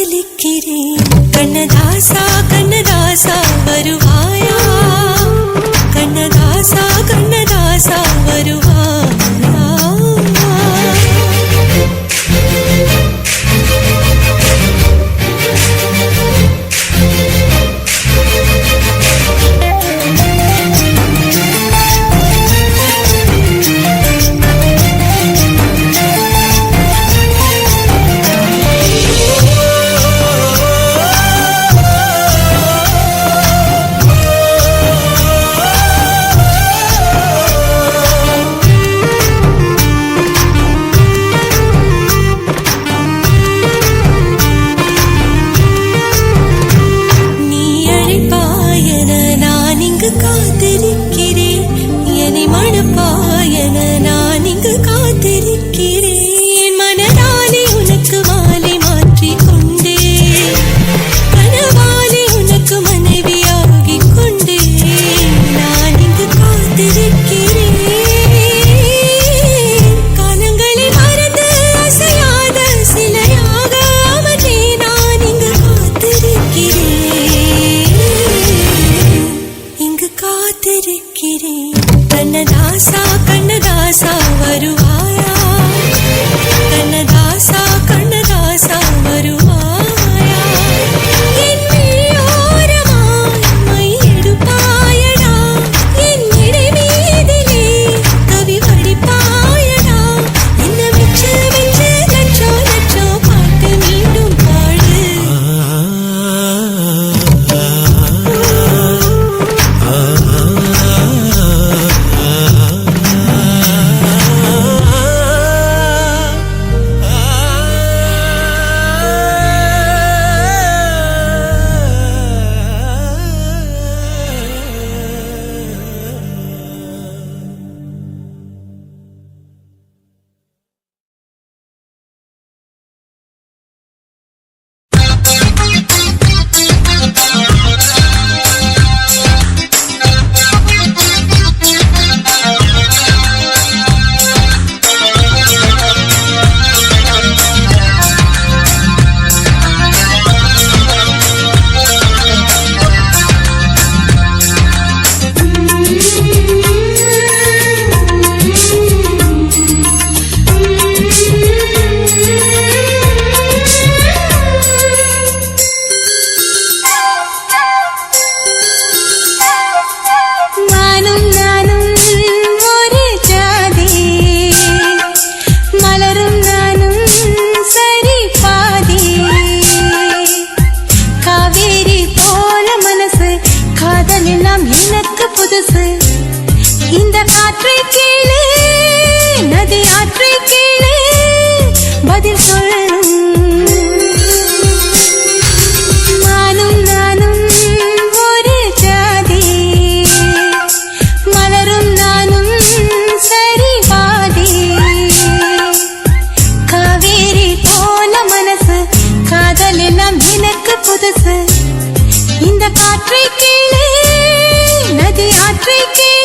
காதலிக்கிறேன் கண்ணதாசா கண்ணதாசா வருவா கண்ணதாசா வருவா. எனக்கு புதுசு. இந்த காற்றை கேளு நதி ஆற்றை கேளு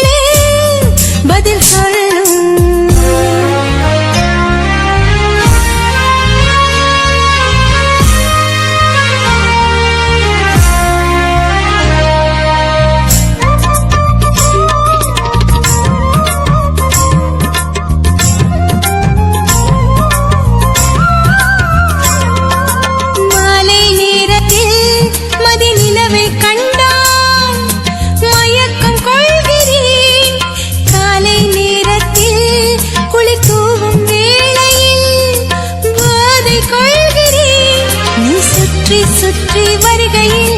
சுற்றி வருகையில்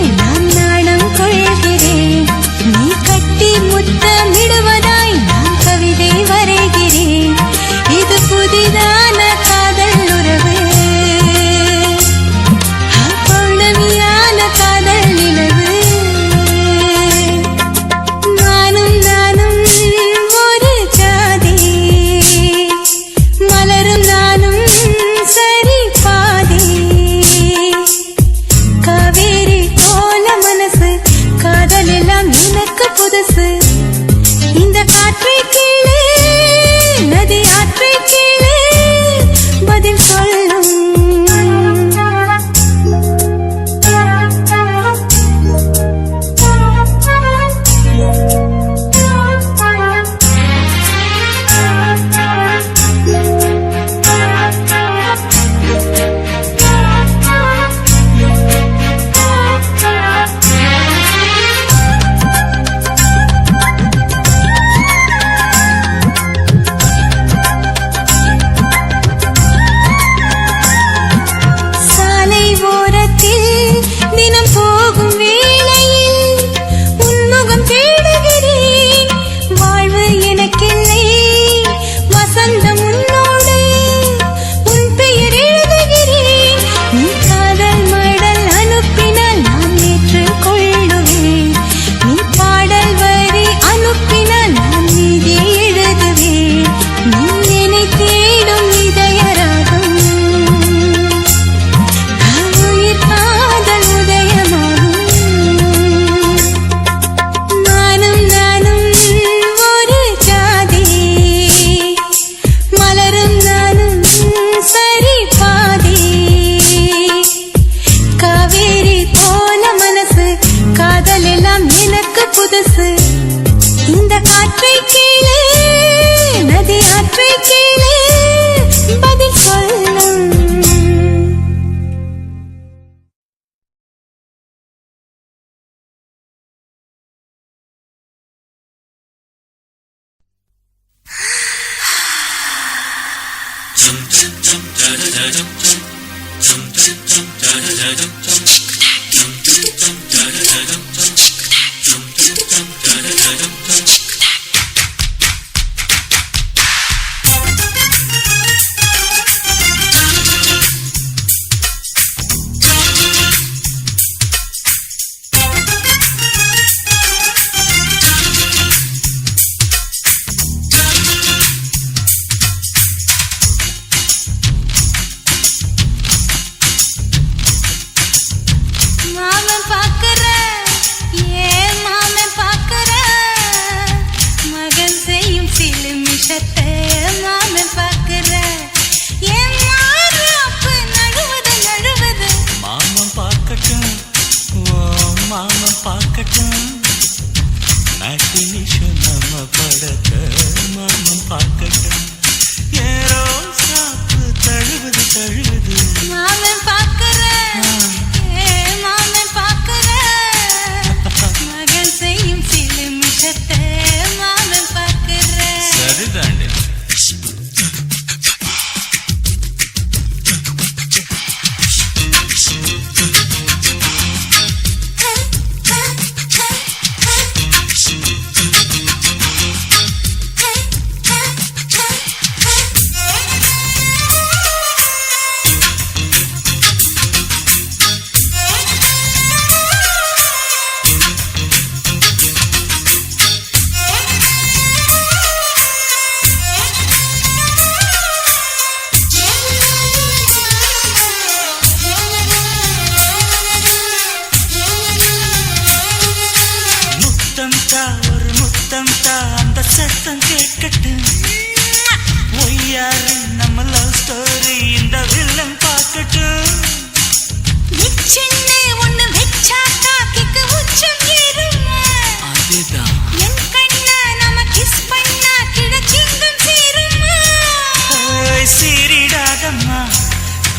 అతి నిషు నమ పడక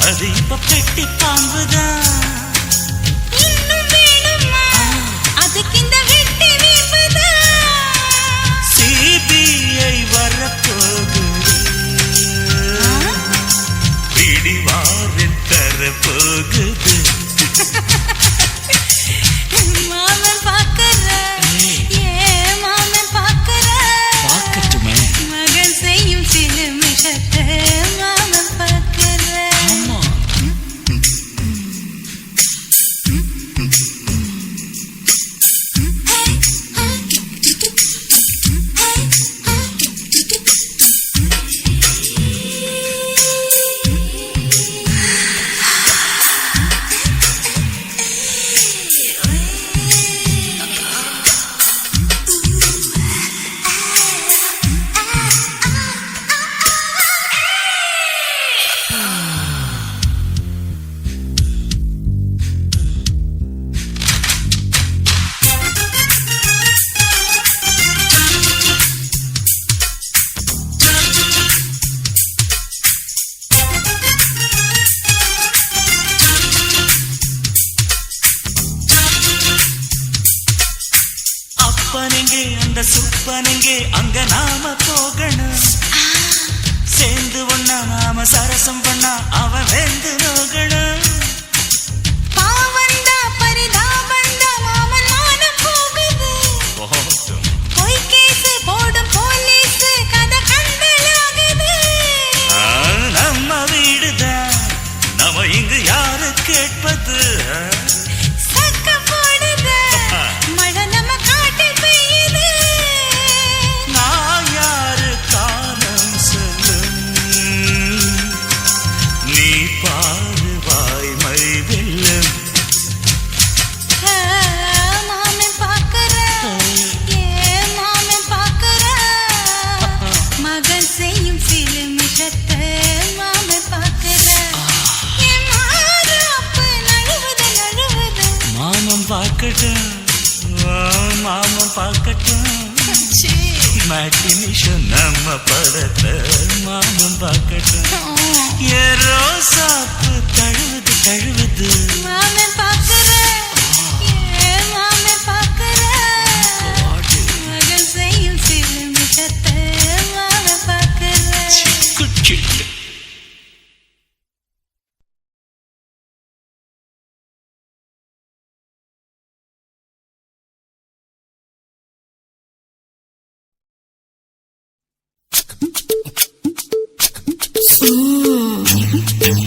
அது இப்ப பெட்டி பாம்புதான் சிபிஐ வரப்போகுது. பிடிவாரில் தரப்போகுது. இந்த சுப்பனங்கே அங்க நாம போகணும். சேர்ந்து ஒன்னா நாம சரசம் பண்ணா அவன் வெந்து நோகணும். Hmm.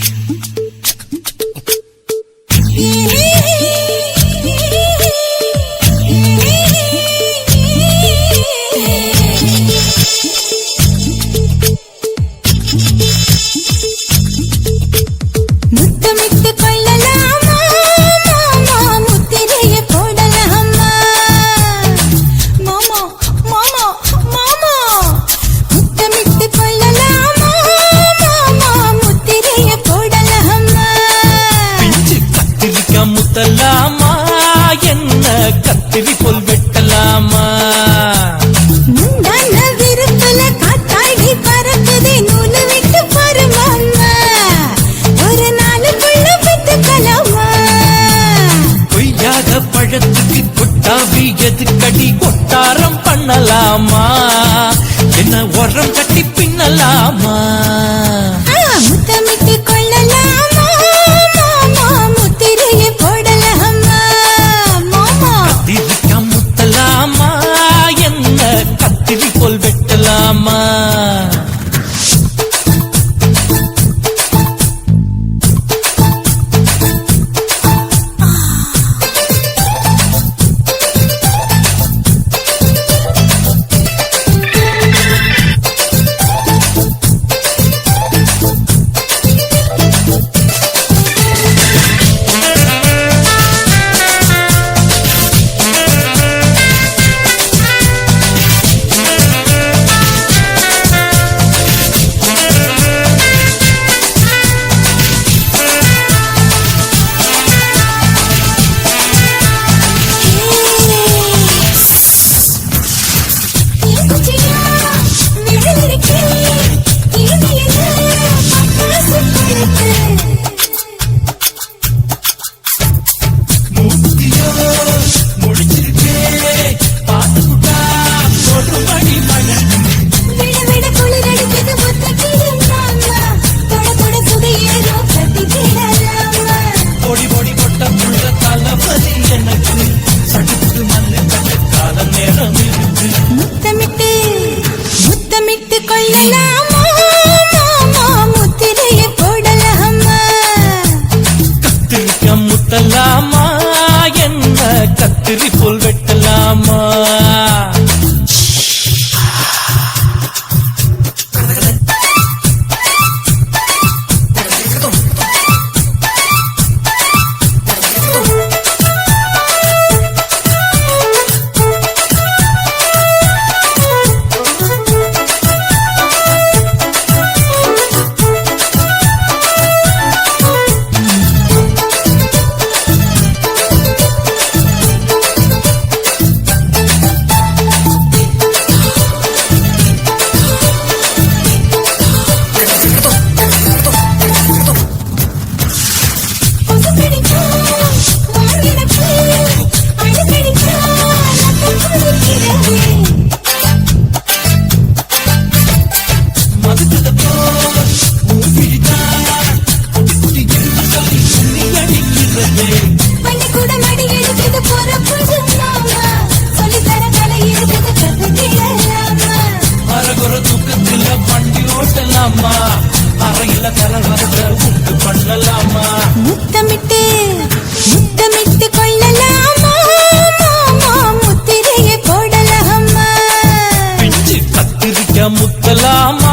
முத்தலாமா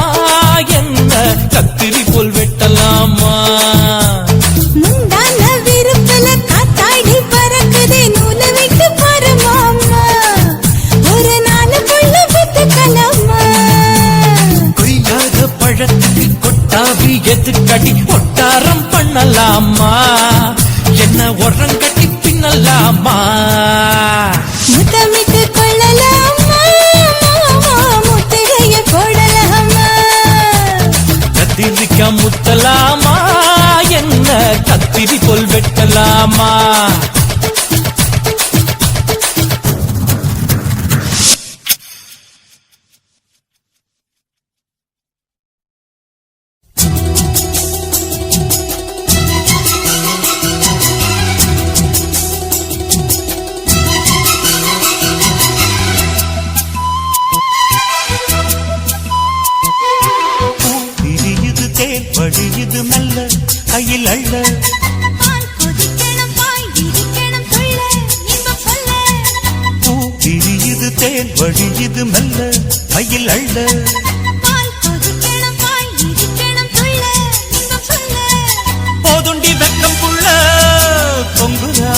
amar.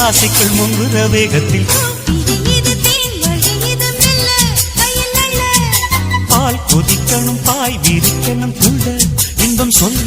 ஆசைக்குள் முங்குற வேகத்தில் பால் கொதிக்கணும் பாய் விரிக்கணும் துள்ள இன்பம் சொல்ல.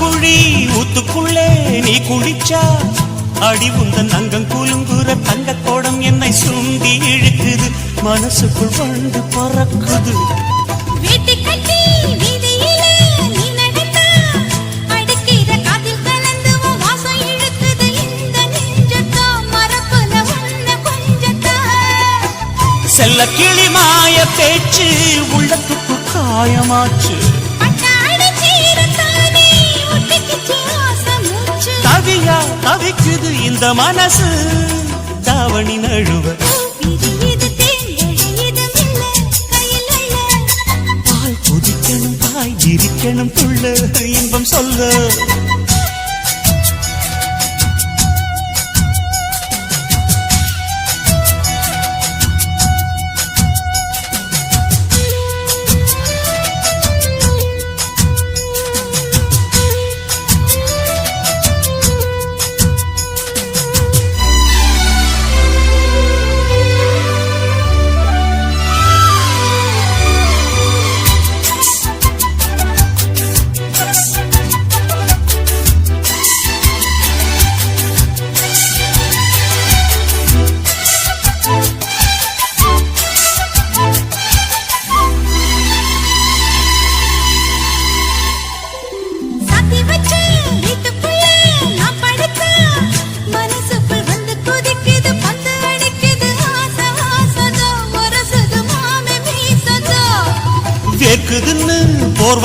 குழி ஊத்துக்குள்ளே நீ குளிச்சா? அடி உந்தன் அங்கம் குலுங்குற தங்க கோடம் என்னை சுண்டி இழுக்குது. மனசுக்குள் வாழ்ந்து பறக்குது. செல்ல கிளி மாய பேச்சு உள்ளத்துக்கு காயமாச்சு. தாவணியா தவிக்குது இந்த மனசு. தாவணி நழுவ. பால் குதிக்கணும் தாய் இருக்கணும் புள்ள இன்பம் சொல்ல.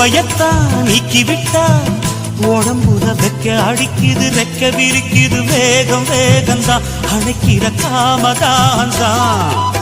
பயத்தான் நீக்கிவிட்டா. உடம்புல வெக்க அடிக்குது ரெக்க விரிக்குது வேகம் வேகம் தான் அழைக்கிற காமதான் தான்